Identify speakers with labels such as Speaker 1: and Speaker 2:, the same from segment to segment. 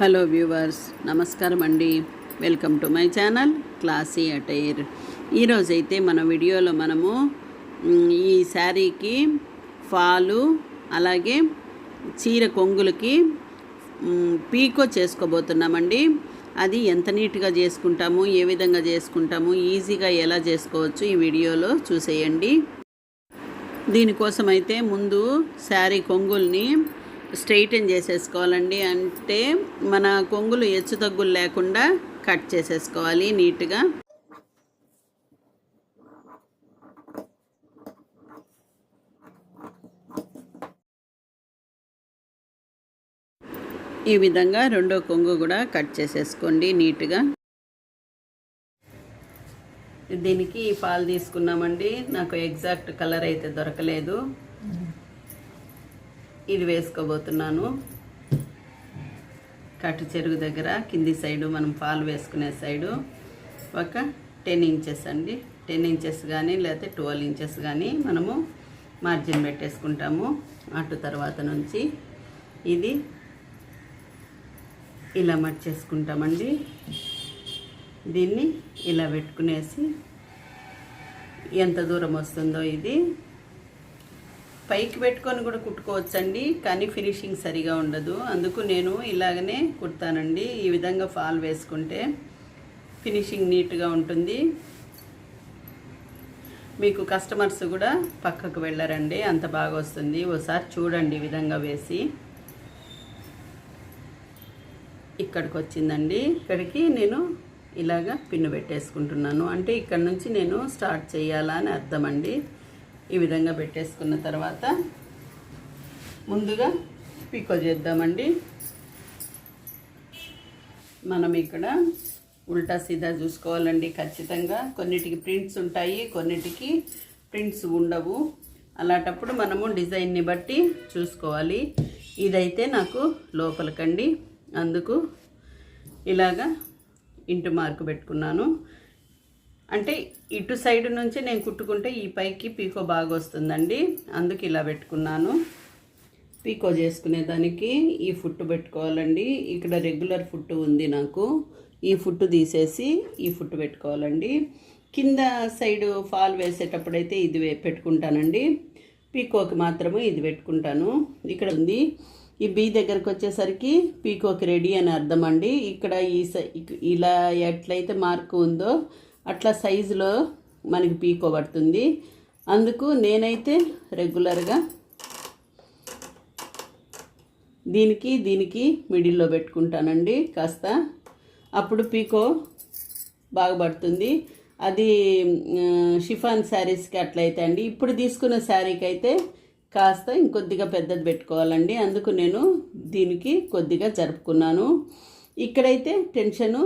Speaker 1: Hello viewers నమస్కారం అండి. Welcome to my channel classy attire. ఈరోజైతే మన వీడియోలో మనము ఈ శారీకి ఫాలు అలాగే చీర కొంగులకి పీకో చేసుకోబోతున్నామండి. అది ఎంత నీట్గా చేసుకుంటాము ఏ విధంగా చేసుకుంటాము ఈజీగా ఎలా చేసుకోవచ్చు ఈ వీడియోలో చూసేయండి. దీనికోసం అయితే ముందు శారీ కొంగుల్ని స్ట్రైటన్ చేసేసుకోవాలండి. అంటే మన కొంగులు హెచ్చు తగ్గులు లేకుండా కట్ చేసేసుకోవాలి నీట్గా. ఈ విధంగా రెండో కొంగు కూడా కట్ చేసేసుకోండి నీట్గా. దీనికి ఈ పాలు తీసుకున్నామండి. నాకు ఎగ్జాక్ట్ కలర్ అయితే దొరకలేదు. ఇది వేసుకోబోతున్నాను. కట్టు చెరుగు దగ్గర కింది సైడు మనం పాలు వేసుకునే సైడు ఒక టెన్ ఇంచెస్ అండి. టెన్ ఇంచెస్ కానీ లేకపోతే ట్వెల్వ్ ఇంచెస్ కానీ మనము మార్జిన్ పెట్టేసుకుంటాము. అటు తర్వాత నుంచి ఇది ఇలా మర్చేసుకుంటామండి దీన్ని ఇలా పెట్టుకునేసి ఎంత దూరం వస్తుందో ఇది పైకి పెట్టుకొని కూడా కుట్టుకోవచ్చండి కానీ ఫినిషింగ్ సరిగా ఉండదు. అందుకు నేను ఇలాగనే కుడతానండి. ఈ విధంగా ఫాల్ వేసుకుంటే ఫినిషింగ్ నీట్గా ఉంటుంది. మీకు కస్టమర్స్ కూడా పక్కకు వెళ్ళరండి అంత బాగా వస్తుంది. ఒకసారి చూడండి ఈ విధంగా వేసి. ఇక్కడికి వచ్చిందండి. ఇక్కడికి నేను ఇలాగా పిన్ను పెట్టేసుకుంటున్నాను. అంటే ఇక్కడ నుంచి నేను స్టార్ట్ చేయాలా అని అర్థమండి. ఈ విధంగా పెట్టేసుకున్న తర్వాత ముందుగా పికో చేద్దామండి. మనం ఇక్కడ ఉల్టా సీదా చూసుకోవాలండి ఖచ్చితంగా. కొన్నిటికి ప్రింట్స్ ఉంటాయి కొన్నిటికి ప్రింట్స్ ఉండవు. అలాంటప్పుడు మనము డిజైన్ని బట్టి చూసుకోవాలి. ఇదైతే నాకు లోపలికండి. అందుకు ఇలాగా ఇంటి మార్కు పెట్టుకున్నాను. అంటే ఇటు సైడ్ నుంచి నేను కుట్టుకుంటే ఈ పైకి పీకో బాగా వస్తుందండి. అందుకు ఇలా పెట్టుకున్నాను. పీకో చేసుకునేదానికి ఈ ఫుట్ పెట్టుకోవాలండి. ఇక్కడ రెగ్యులర్ ఫుట్ ఉంది నాకు. ఈ ఫుట్ తీసేసి ఈ ఫుట్ పెట్టుకోవాలండి. కింద సైడ్ ఫాల్ వేసేటప్పుడైతే ఇది పెట్టుకుంటానండి. పీకోకి మాత్రము ఇది పెట్టుకుంటాను. ఇక్కడ ఉంది. ఈ బీ దగ్గరకు వచ్చేసరికి పీకోకి రెడీ అని అర్థం అండి ఇక్కడ ఈ సై- ఇలా ఎట్లయితే మార్కు ఉందో అట్లా సైజులో మనకి పీకో పడుతుంది. అందుకు నేనైతే రెగ్యులర్గా దీనికి దీనికి మిడిల్లో పెట్టుకుంటానండి కాస్త. అప్పుడు పీకో బాగా పడుతుంది. అది షిఫాన్ శారీస్కి అట్లయితే అండి. ఇప్పుడు తీసుకున్న శారీకి అయితే కాస్త ఇంకొద్దిగా పెద్దది పెట్టుకోవాలండి. అందుకు నేను దీనికి కొద్దిగా జరుపుకున్నాను. ఇక్కడైతే టెన్షను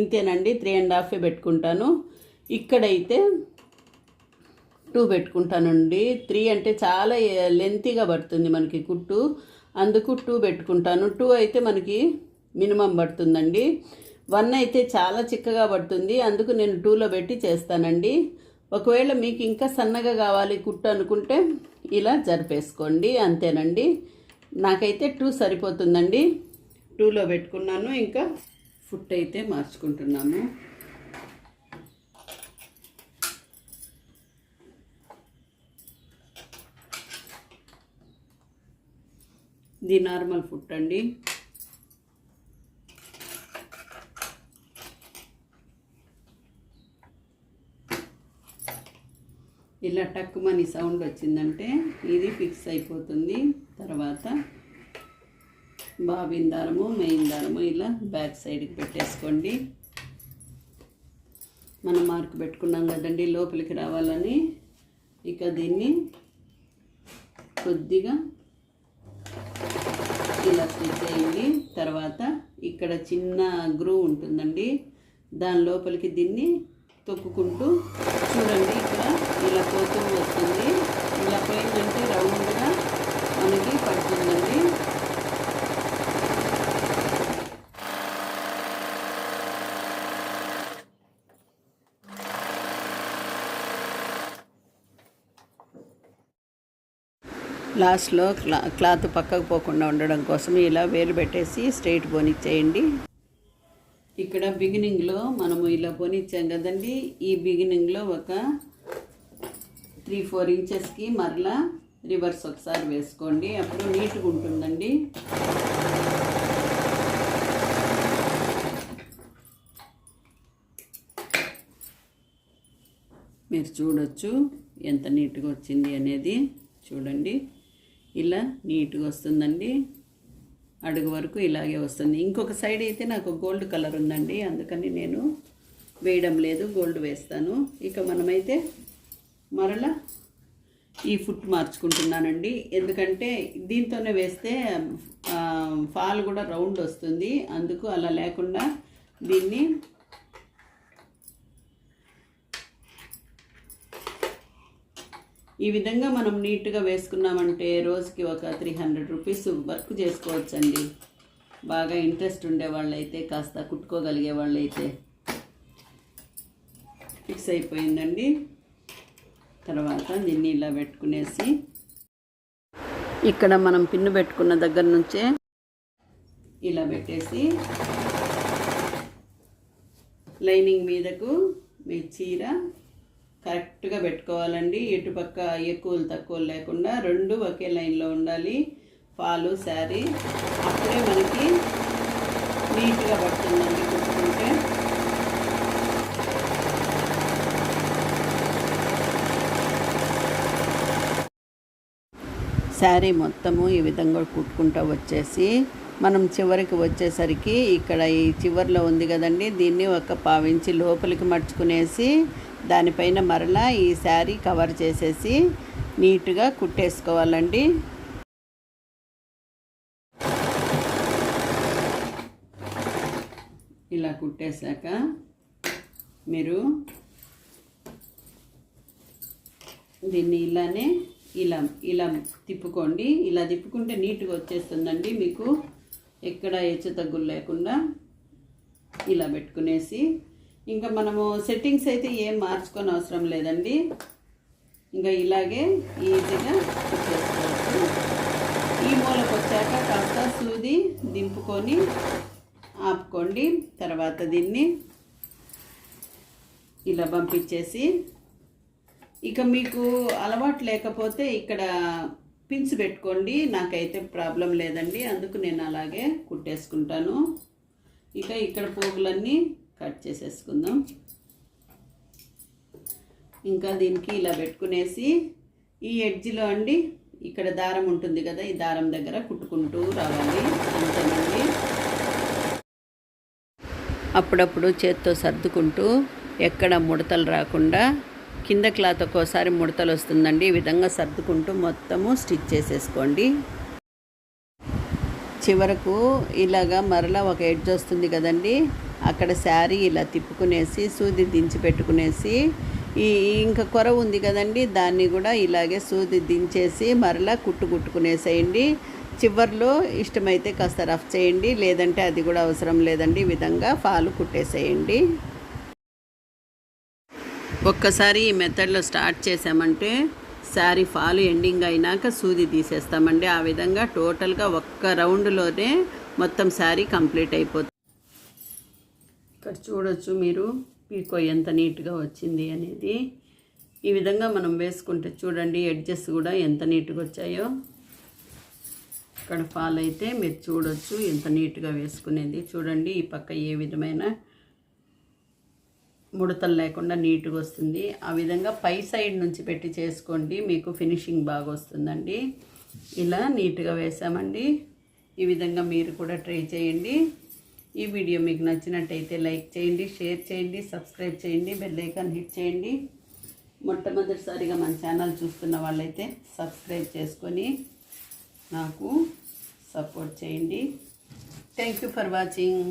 Speaker 1: ఇంతేనండి త్రీ అండ్ హాఫే పెట్టుకుంటాను. ఇక్కడైతే టూ పెట్టుకుంటానండి. త్రీ అంటే చాలా లెంతీగా పడుతుంది మనకి కుట్టు. అందుకు టూ పెట్టుకుంటాను. టూ అయితే మనకి మినిమం పడుతుందండి. వన్ అయితే చాలా చిక్కగా పడుతుంది. అందుకు నేను టూలో పెట్టి చేస్తానండి. ఒకవేళ మీకు ఇంకా సన్నగా కావాలి కుట్టు అనుకుంటే ఇలా జరిపేసుకోండి. అంతేనండి. నాకైతే టూ సరిపోతుందండి. టూలో పెట్టుకున్నాను. ఇంకా ఫుట్ అయితే మార్చుకుంటున్నాము. ఇది నార్మల్ ఫుడ్ అండి. ఇలా టక్కుమని సౌండ్ వచ్చిందంటే ఇది ఫిక్స్ అయిపోతుంది. తర్వాత బాబిన్ దారము మెయిన్ దారము ఇలా బ్యాక్ సైడ్కి పెట్టేసుకోండి. మనం మార్క్ పెట్టుకున్నాం కదండి లోపలికి రావాలని. ఇక దీన్ని కొద్దిగా ఇలా స్టిచ్ చేయండి. తర్వాత ఇక్కడ చిన్న గ్రూ ఉంటుందండి దాని లోపలికి దీన్ని తొక్కుకుంటూ చూడండి ఇక్కడ ఇలా పోతూ వస్తుంది. ఇలా పోయిందంటే రౌండ్గా మనకి పడుతుందండి. లాస్ట్లో క్లా క్లాత్ పక్కకు పోకుండా ఉండడం కోసం ఇలా వేలు పెట్టేసి స్ట్రైట్ పోనిచ్చేయండి. ఇక్కడ బిగినింగ్లో మనము ఇలా పోనిచ్చాం కదండి. ఈ బిగినింగ్లో ఒక త్రీ ఫోర్ ఇంచెస్కి మరలా రివర్స్ ఒకసారి వేసుకోండి. అప్పుడు నీట్గా ఉంటుందండి. మీరు చూడొచ్చు ఎంత నీట్గా వచ్చింది అనేది. చూడండి. ఇలా నీట్గా వస్తుందండి. అడుగు వరకు ఇలాగే వస్తుంది. ఇంకొక సైడ్ అయితే నాకు గోల్డ్ కలర్ ఉందండి. అందుకని నేను వేయడం లేదు గోల్డ్ వేస్తాను. ఇక మనమైతే మరలా ఈ ఫుట్ మార్చుకుంటున్నానండి. ఎందుకంటే దీంతోనే వేస్తే ఫాల్ కూడా రౌండ్ వస్తుంది. అందుకు అలా లేకుండా దీన్ని ఈ విధంగా మనం నీట్గా వేసుకున్నామంటే రోజుకి ఒక త్రీ హండ్రెడ్ రూపీస్ వర్క్ చేసుకోవచ్చండి. బాగా ఇంట్రెస్ట్ ఉండే వాళ్ళైతే కాస్త కుట్టుకోగలిగే వాళ్ళైతే. ఫిక్స్ అయిపోయిందండి. తర్వాత దీన్ని ఇలా పెట్టుకునేసి ఇక్కడ మనం పిన్ను పెట్టుకున్న దగ్గర నుంచే ఇలా పెట్టేసి లైనింగ్ మీదకు మీ చీర కరెక్ట్గా పెట్టుకోవాలండి. ఎటుపక్క ఎక్కువలు తక్కువలు లేకుండా రెండు ఒకే లైన్లో ఉండాలి. పాలు శారీ అప్పుడే మనకి నీట్గా పడుతుందండి కుట్టుకుంటే. శారీ మొత్తము ఈ విధంగా కుట్టుకుంటూ వచ్చేసి మనం చివరికి వచ్చేసరికి ఇక్కడ ఈ చివర్లో ఉంది కదండి. దీన్ని ఒక పావించి లోపలికి మడుచుకునేసి దానిపైన మరలా ఈ శారీ కవర్ చేసేసి నీట్గా కుట్టేసుకోవాలండి. ఇలా కుట్టేశాక మీరు దీన్ని ఇలానే ఇలా ఇలా తిప్పుకోండి. ఇలా తిప్పుకుంటే నీట్గా వచ్చేస్తుందండి మీకు. ఎక్కడ హెచ్చు తగ్గులు లేకుండా ఇలా పెట్టుకునేసి ఇంకా మనము సెట్టింగ్స్ అయితే ఏం మార్చుకొని అవసరం లేదండి. ఇంకా ఇలాగే ఈజీగా చేసుకోవచ్చు. ఈ మూలకు వచ్చాక కాస్త సూది దింపుకొని ఆపుకోండి. తర్వాత దీన్ని ఇలా పంపించేసి ఇక మీకు అలవాటు లేకపోతే ఇక్కడ పిన్స్ పెట్టుకోండి. నాకైతే ప్రాబ్లం లేదండి. అందుకు నేను అలాగే కుట్టేసుకుంటాను. ఇక ఇక్కడ పోగులన్నీ కట్ చేసేసుకుందాం. ఇంకా దీనికి ఇలా పెట్టుకునేసి ఈ ఎడ్జిలో అండి ఇక్కడ దారం ఉంటుంది కదా ఈ దారం దగ్గర కుట్టుకుంటూ రావాలి. అంతేనండి. అప్పుడప్పుడు చేత్తో సర్దుకుంటూ ఎక్కడ ముడతలు రాకుండా కింద క్లాత్ ఒక్కోసారి ముడతలు వస్తుందండి. ఈ విధంగా సర్దుకుంటూ మొత్తము స్టిచ్ చేసేసుకోండి. చివరకు ఇలాగా మరలా ఒక ఎడ్జ్ వస్తుంది కదండి. అక్కడ శారీ ఇలా తిప్పుకునేసి సూది దించి పెట్టుకునేసి ఈ ఇంకా కొర ఉంది కదండి. దాన్ని కూడా ఇలాగే సూది దించేసి మరలా కుట్టు కుట్టుకునేసేయండి. చివర్లో ఇష్టమైతే కాస్త రఫ్ చేయండి. లేదంటే అది కూడా అవసరం లేదండి. ఈ విధంగా ఫాలు కుట్టేసేయండి. ఒక్కసారి ఈ మెథడ్లో స్టార్ట్ చేసామంటే శారీ ఫాల్ ఎండింగ్ అయినాక సూది తీసేస్తామండి. ఆ విధంగా టోటల్గా ఒక్క రౌండ్లోనే మొత్తం శారీ కంప్లీట్ అయిపోతుంది. ఇక్కడ చూడొచ్చు మీరు పీకో ఎంత నీట్గా వచ్చింది అనేది. ఈ విధంగా మనం వేసుకుంటే చూడండి ఎడ్జెస్ కూడా ఎంత నీట్గా వచ్చాయో. ఇక్కడ ఫాల్ అయితే మీరు చూడొచ్చు ఎంత నీట్గా వేసుకునేది. చూడండి ఈ పక్క ఏ విధమైన ముడతలు లేకుండా నీట్గా వస్తుంది. ఆ విధంగా పై సైడ్ నుంచి పెట్టి చేసుకోండి. మీకు ఫినిషింగ్ బాగా వస్తుందండి. ఇలా నీట్గా వేసామండి. ఈ విధంగా మీరు కూడా ట్రై చేయండి. ఈ వీడియో మీకు నచ్చినట్టయితే లైక్ చేయండి షేర్ చేయండి సబ్స్క్రైబ్ చేయండి బెల్ ఐకాన్ హిట్ చేయండి. మొట్టమొదటిసారిగా మన ఛానల్ చూస్తున్న వాళ్ళైతే సబ్స్క్రైబ్ చేసుకొని నాకు సపోర్ట్ చేయండి. Thank you for watching.